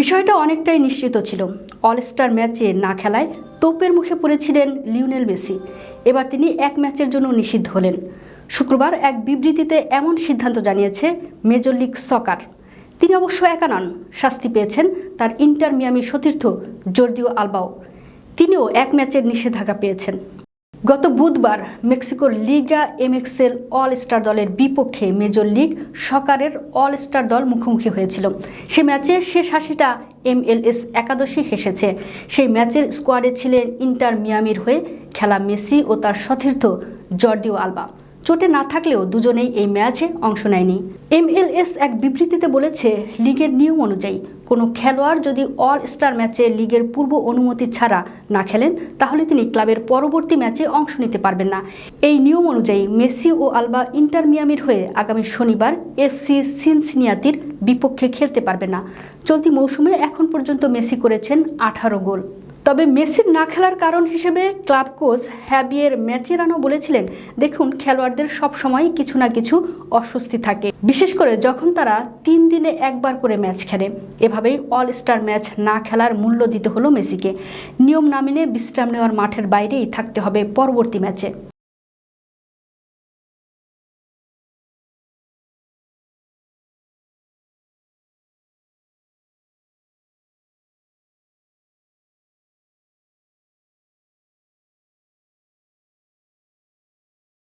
বিষয়টা অনেকটাই নিশ্চিত ছিল। অলস্টার ম্যাচে না খেলায় তোপের মুখে পড়েছিলেন লিওনেল মেসি। এবার তিনি এক ম্যাচের জন্য নিষিদ্ধ হলেন। শুক্রবার এক বিবৃতিতে এমন সিদ্ধান্ত জানিয়েছে মেজর লিগ সকার। তিনি অবশ্য একা নন, শাস্তি পেয়েছেন তার ইন্টার মিয়ামি সতীর্থ জর্দিও আলবাও। তিনিও এক ম্যাচের নিষেধাজ্ঞা পেয়েছেন। গত বুধবার মেক্সিকোর লিগা এমএক্সেল অল স্টার দলের বিপক্ষে মেজর লিগ সকারের অল স্টার দল মুখোমুখি হয়েছিল। সে ম্যাচে শেষ হাসিটা এমএলএস একাদশী হেসেছে। সেই ম্যাচের স্কোয়াডে ছিলেন ইন্টার মিয়ামির হয়ে খেলা মেসি ও তার সতীর্থ জর্দিও আলবা। চোটে না থাকলেও দুজনেই এই ম্যাচে অংশ নেয়নি। এমএলএস এক বিবৃতিতে বলেছে, লিগের নিয়ম অনুযায়ী কোনো খেলোয়াড় যদি অল স্টার ম্যাচে লিগের পূর্ব অনুমতি ছাড়া না খেলেন, তাহলে তিনি ক্লাবের পরবর্তী ম্যাচে অংশ নিতে পারবেন না। এই নিয়ম অনুযায়ী মেসি ও আলবা ইন্টার মিয়ামির হয়ে আগামী শনিবার এফসি সিনসিনিয়াতির বিপক্ষে খেলতে পারবে না। চলতি মৌসুমে এখন পর্যন্ত মেসি করেছেন আঠারো গোল। তবে মেসির না খেলার কারণ হিসেবে ক্লাব কোচ হ্যাবিয়ের ম্যাচেরানো বলেছিলেন, দেখুন, খেলোয়াড়দের সবসময় কিছু না কিছু অস্বস্তি থাকে। বিশেষ করে যখন তারা তিন দিনে একবার করে ম্যাচ খেলে। এভাবেই অল স্টার ম্যাচ না খেলার মূল্য দিতে হলো মেসিকে। নিয়ম না মেনে বিশ্রাম নেওয়ার মাঠের বাইরেই থাকতে হবে পরবর্তী ম্যাচে।